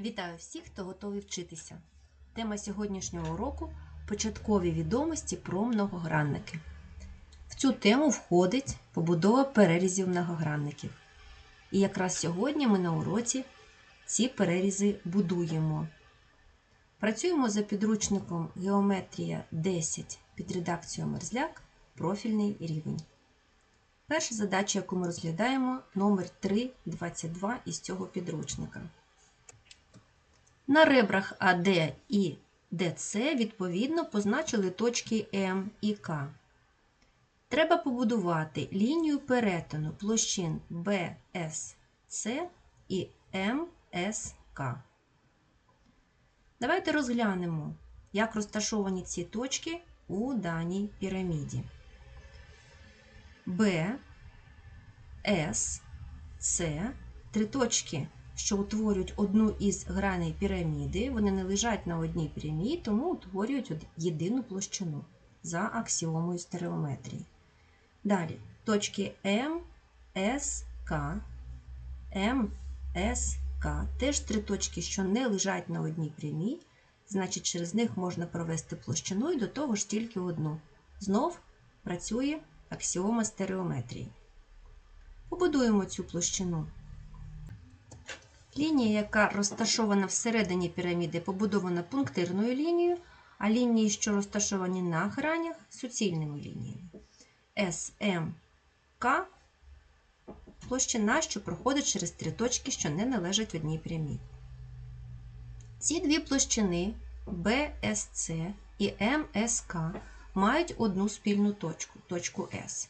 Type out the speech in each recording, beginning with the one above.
Вітаю всіх, хто готовий вчитися. Тема сьогоднішнього уроку початкові відомості про многогранники. В цю тему входить побудова перерізів многогранників. І якраз сьогодні ми на уроці ці перерізи будуємо. Працюємо за підручником Геометрія 10 під редакцією Мерзляк, профільний рівень. Перша задача, яку ми розглядаємо, номер 322 із цього підручника. На ребрах АД і ДЦ відповідно позначили точки М і К. Треба побудувати лінію перетину площин BSC і МСК. Давайте розглянемо, як розташовані ці точки у даній піраміді. Б, С, С три точки, що утворюють одну із граней піраміди. Вони не лежать на одній прямій, тому утворюють єдину площину за аксіомою стереометрії. Далі точки М, С, К, М, С, К. Теж три точки, що не лежать на одній прямій, значить, через них можна провести площину і до того ж тільки одну. Знов працює аксіома стереометрії. Побудуємо цю площину. Лінія, яка розташована всередині піраміди, побудована пунктирною лінією, а лінії, що розташовані на гранях, суцільними лініями. СМК площина, що проходить через три точки, що не належать одній прямій. Ці дві площини BSC і МСК мають одну спільну точку точку S.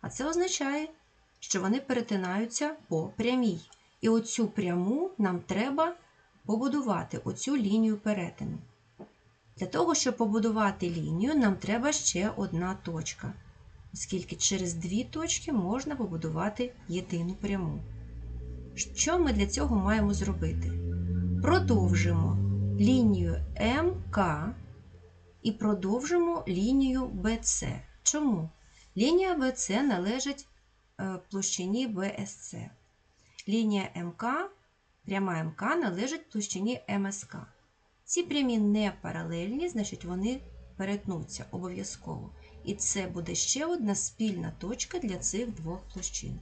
А це означає, що вони перетинаються по прямій. І оцю пряму нам треба побудувати оцю лінію перетину. Для того, щоб побудувати лінію, нам треба ще одна точка, оскільки через дві точки можна побудувати єдину пряму. Що ми для цього маємо зробити? Продовжимо лінію МК і продовжимо лінію BC. Чому? Лінія BC належить площині BSC. Лінія МК, пряма МК належить площині МСК. Ці прямі не паралельні, значить вони перетнуться обов'язково. І це буде ще одна спільна точка для цих двох площин.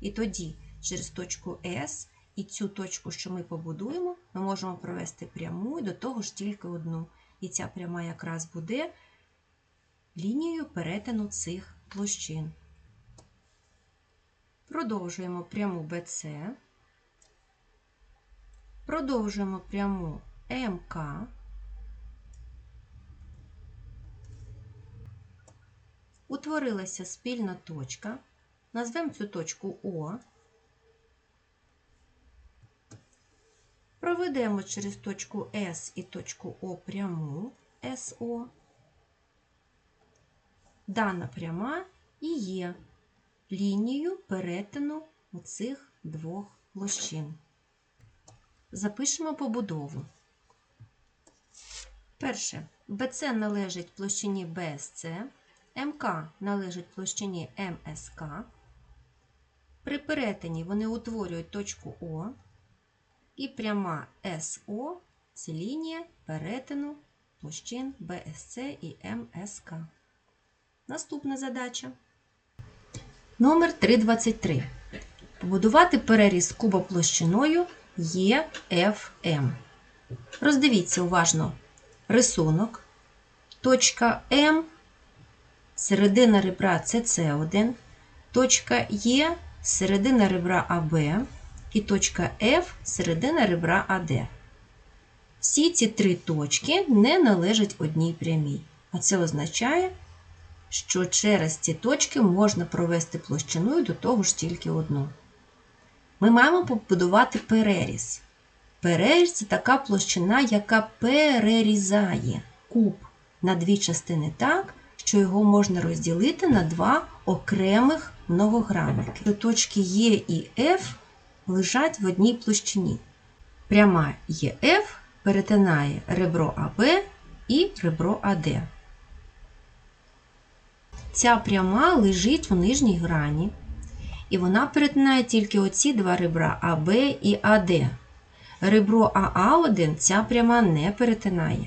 І тоді через точку S і цю точку, що ми побудуємо, ми можемо провести пряму і до того ж тільки одну. І ця пряма якраз буде лінією перетину цих площин. Продовжуємо пряму BC, продовжуємо пряму МК, утворилася спільна точка, назвемо цю точку О, проведемо через точку С і точку О пряму СО. Дана пряма і є лінію перетину оцих двох площин. Запишемо побудову. Перше, BC належить площині BSC, МК належить площині МСК. При перетині вони утворюють точку О, і пряма СО це лінія перетину площин BSC і МСК. Наступна задача. Номер 323. Побудувати переріз куба площиною ЕФМ. Роздивіться уважно рисунок. Точка М, середина ребра СС1, точка Е, середина ребра АБ і точка F, середина ребра АД. Всі ці три точки не належать одній прямій. А це означає, що через ці точки можна провести площину і до того ж тільки одну. Ми маємо побудувати переріз. Переріз це така площина, яка перерізає куб на дві частини так, що його можна розділити на два окремих многогранники. Точки Е і F лежать в одній площині. Пряма ЕФ перетинає ребро АБ і ребро АД. Ця пряма лежить у нижній грані, і вона перетинає тільки оці два ребра АБ і АД. ребро АА1 ця пряма не перетинає,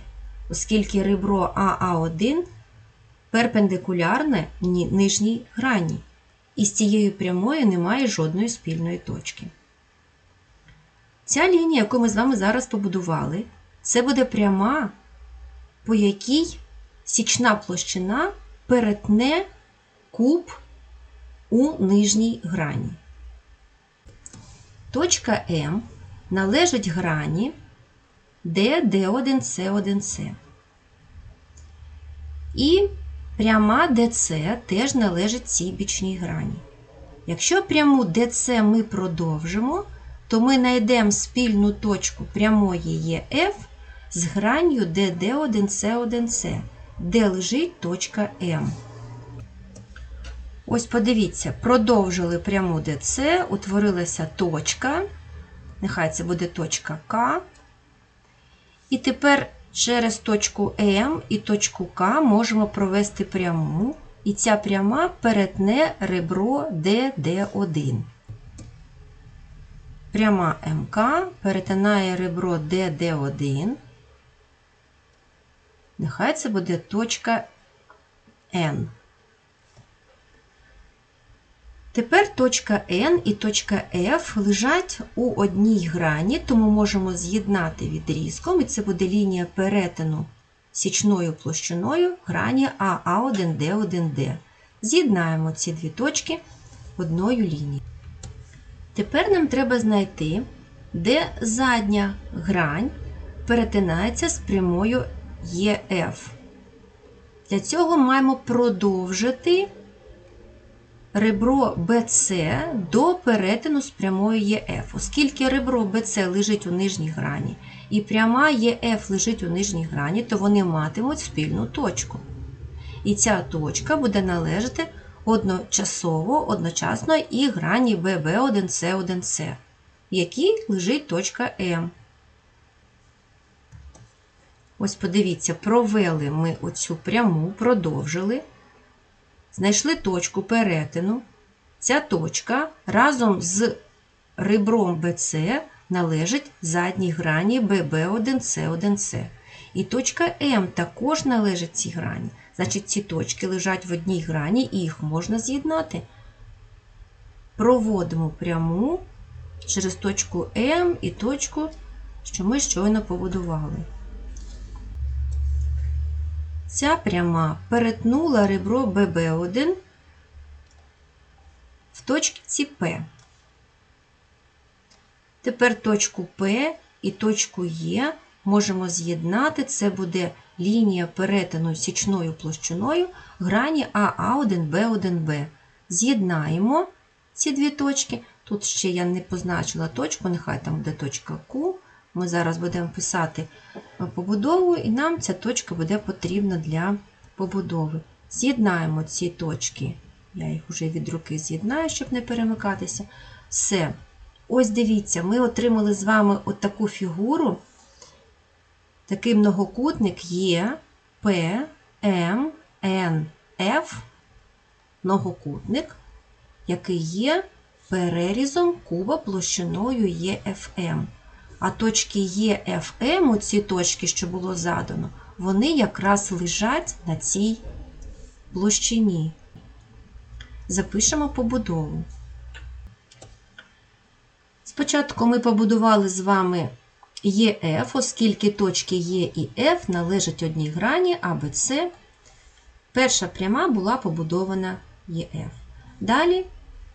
оскільки ребро АА1 перпендикулярне нижній грані, і з цією прямою немає жодної спільної точки. Ця лінія, яку ми з вами зараз побудували, це буде пряма, по якій січна площина перетне куб у нижній грані. Точка М належить грані D, D1, C1, І пряма DC теж належить цій бічній грані. Якщо пряму DC ми продовжимо, то ми знайдемо спільну точку прямої EF з гранню DD1C1C, де лежить точка М. Ось подивіться, продовжили пряму DC, утворилася точка. Нехай це буде точка К. І тепер через точку М і точку К можемо провести пряму, і ця пряма перетне ребро DD1. Пряма МК перетинає ребро DD1. Нехай це буде точка N. Тепер точка N і точка F лежать у одній грані, тому можемо з'єднати відрізком, і це буде лінія перетину січною площиною грані АА1Д1Д. З'єднаємо ці дві точки одною лінією. Тепер нам треба знайти, де задня грань перетинається з прямою ЕФ. Для цього маємо продовжити ребро BC до перетину з прямою ЄФ. Оскільки ребро BC лежить у нижній грані і пряма ЄФ лежить у нижній грані, то вони матимуть спільну точку. І ця точка буде належати одночасово, одночасно і грані BB1C1C, в якій лежить точка М. Ось подивіться, провели ми оцю пряму, продовжили. Знайшли точку перетину. Ця точка разом з ребром BC належить задній грані BB1C1C. І точка М також належить цій грані. Значить, ці точки лежать в одній грані і їх можна з'єднати. Проводимо пряму через точку М і точку, що ми щойно побудували. Ця пряма перетнула ребро ББ1 в точці П. Тепер точку П і точку Е можемо з'єднати. Це буде лінія перетину січною площиною грані АА1Б1Б. З'єднаємо ці дві точки. Тут ще я не позначила точку, нехай там буде точка Q. Ми зараз будемо писати побудову, і нам ця точка буде потрібна для побудови. З'єднаємо ці точки. Я їх вже від руки з'єднаю, щоб не перемикатися. Все. Ось дивіться, ми отримали з вами от таку фігуру. Такий многокутник є P, M, N, F, многокутник, який є перерізом куба площиною EFM. А точки EFM, ці точки, що було задано, вони якраз лежать на цій площині. Запишемо побудову. Спочатку ми побудували з вами ЕФ, оскільки точки Е і F належать одній грані АБЦ. Перша пряма була побудована ЕФ. Далі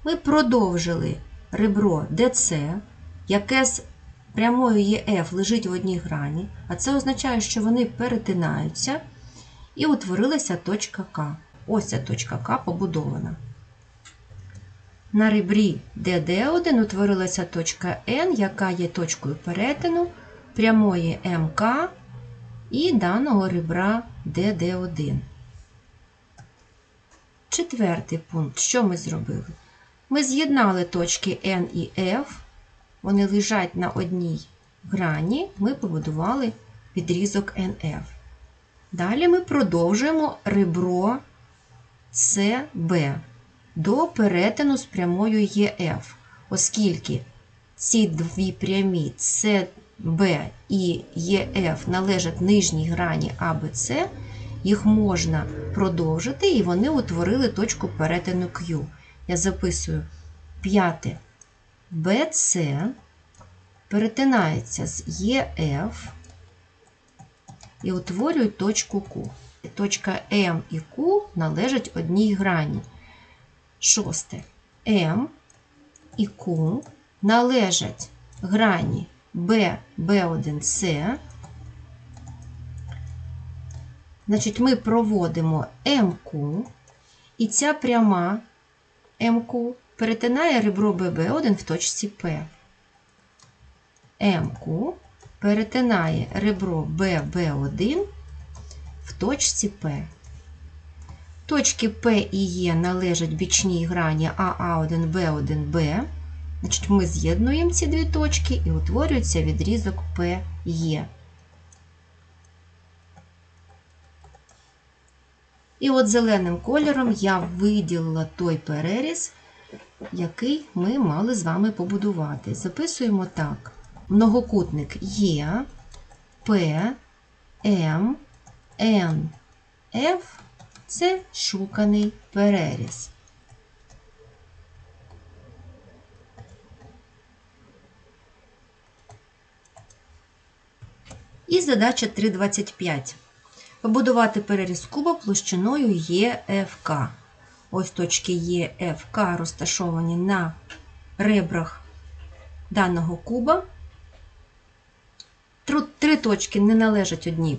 ми продовжили ребро ДЦ, яке з прямою ЕФ лежить в одній грані, а це означає, що вони перетинаються, і утворилася точка К. Ось ця точка К побудована. На ребрі ДД1 утворилася точка N, яка є точкою перетину прямої МК і даного ребра ДД1. Четвертий пункт. Що ми зробили? Ми з'єднали точки N і F, вони лежать на одній грані, ми побудували відрізок NF. Далі ми продовжуємо ребро CB до перетину з прямою ЕФ, оскільки ці дві прямі Б і ЕФ належать нижній грані АБЦ, їх можна продовжити, і вони утворили точку перетину Q. Я записую п'яте BC перетинається з ЕФ і утворюють точку Q. Точка М і Q належать одній грані. Шосте. М і Q належать грані B, B1C. Значить, ми проводимо МК, і ця пряма МК перетинає ребро ББ1 в точці П. МК перетинає ребро ББ1 в точці П. Точки П і Е належать бічній грані АА1, Б1, Б. Значить, ми з'єднуємо ці дві точки і утворюється відрізок ПЕ. І от зеленим кольором я виділила той переріз, який ми мали з вами побудувати. Записуємо так: многокутник Є, П, М, Н, Ф це шуканий переріз. І задача 3.25. Побудувати переріз куба площиною ЄФК. Ось точки ЄФК розташовані на ребрах даного куба. Три точки не належать одній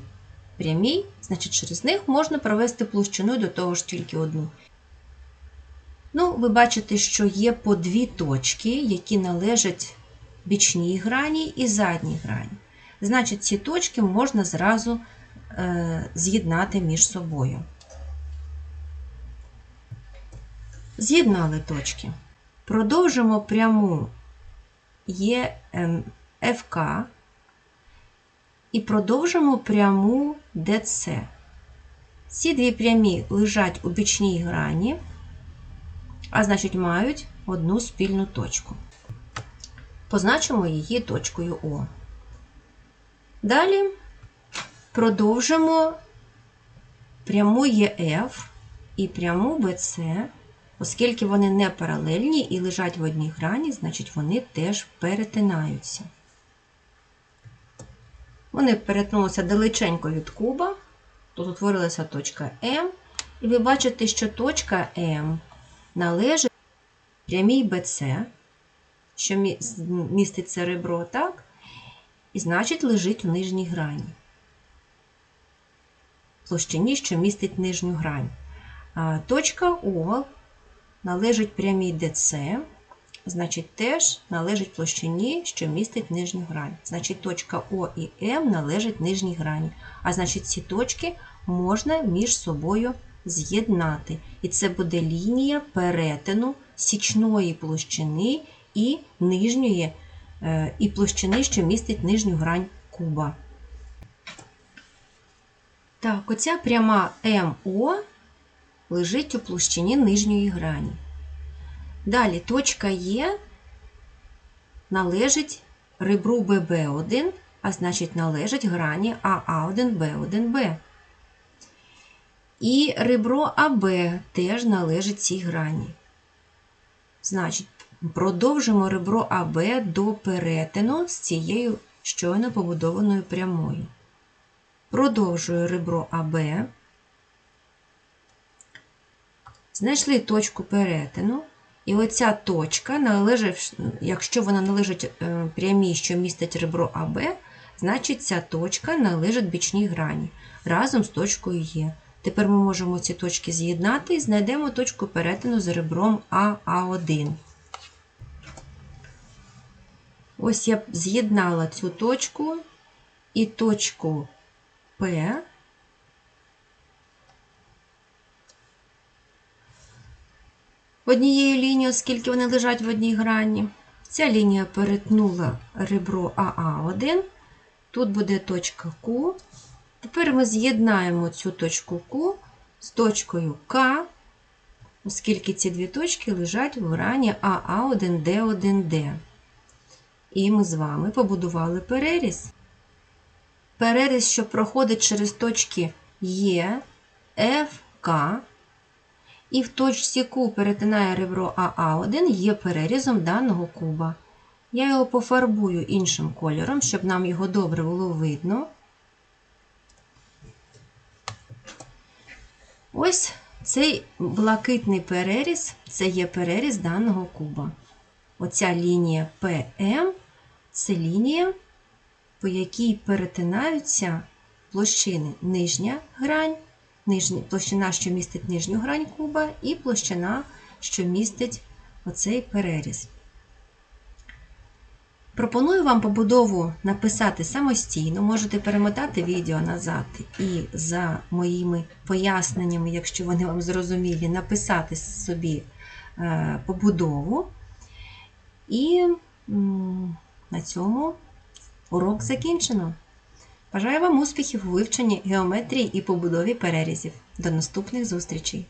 прямій, значить, через них можна провести площину до того ж тільки одну. Ну, ви бачите, що є по дві точки, які належать бічній грані і задній грані. Значить, ці точки можна зразу е, з'єднати між собою. З'єднали точки. Продовжимо пряму ЄФК і продовжимо пряму ДЦ. Ці дві прямі лежать у бічній грані, а значить, мають одну спільну точку. Позначимо її точкою О. Далі продовжимо пряму ЕФ і пряму БЦ, оскільки вони не паралельні і лежать в одній грані, значить вони теж перетинаються. Вони перетнулися далеченько від куба, тут утворилася точка М, і ви бачите, що точка М належить прямій БЦ, що міститься ребро, так? і значить лежить в нижній грані. Площині, що містить нижню грань. Точка О належить прямій ДЦ, значить, теж належить площині, що містить нижню грань. Значить, точка О і М належать нижній грані. А значить, ці точки можна між собою з'єднати. І це буде лінія перетину січної площини і нижньої Е, і площини, що містить нижню грань куба. Так, оця пряма МО лежить у площині нижньої грані. Далі точка Е належить ребру ББ1, а значить, належить грані АА1Б1Б. І ребро АБ теж належить цій грані. Значить, Продовжимо ребро АБ до перетину з цією щойно побудованою прямою. Продовжую ребро АБ. Знайшли точку перетину. І оця точка, належить, якщо вона належить е, прямій, що містить ребро АБ, значить ця точка належить бічній грані разом з точкою Є. Тепер ми можемо ці точки з'єднати і знайдемо точку перетину з ребром АА1. Ось я з'єднала цю точку і точку П. Однією лінією, оскільки вони лежать в одній грані. Ця лінія перетнула ребро АА1. Тут буде точка Q. Тепер ми з'єднаємо цю точку Q з точкою К, оскільки ці дві точки лежать в грані АА1Д1Д. І ми з вами побудували переріз. Переріз, що проходить через точки Е, Ф, К, і в точці Q перетинає ребро АА1 є перерізом даного куба. Я його пофарбую іншим кольором, щоб нам його добре було видно. Ось цей блакитний переріз це є переріз даного куба. Оця лінія PM це лінія, по якій перетинаються площини нижня грань, нижня, площина, що містить нижню грань куба, і площина, що містить оцей переріз. Пропоную вам побудову написати самостійно. Можете перемотати відео назад і за моїми поясненнями, якщо вони вам зрозумілі, написати собі е, побудову. І на цьому урок закінчено. Бажаю вам успіхів у вивченні геометрії і побудові перерізів. До наступних зустрічей!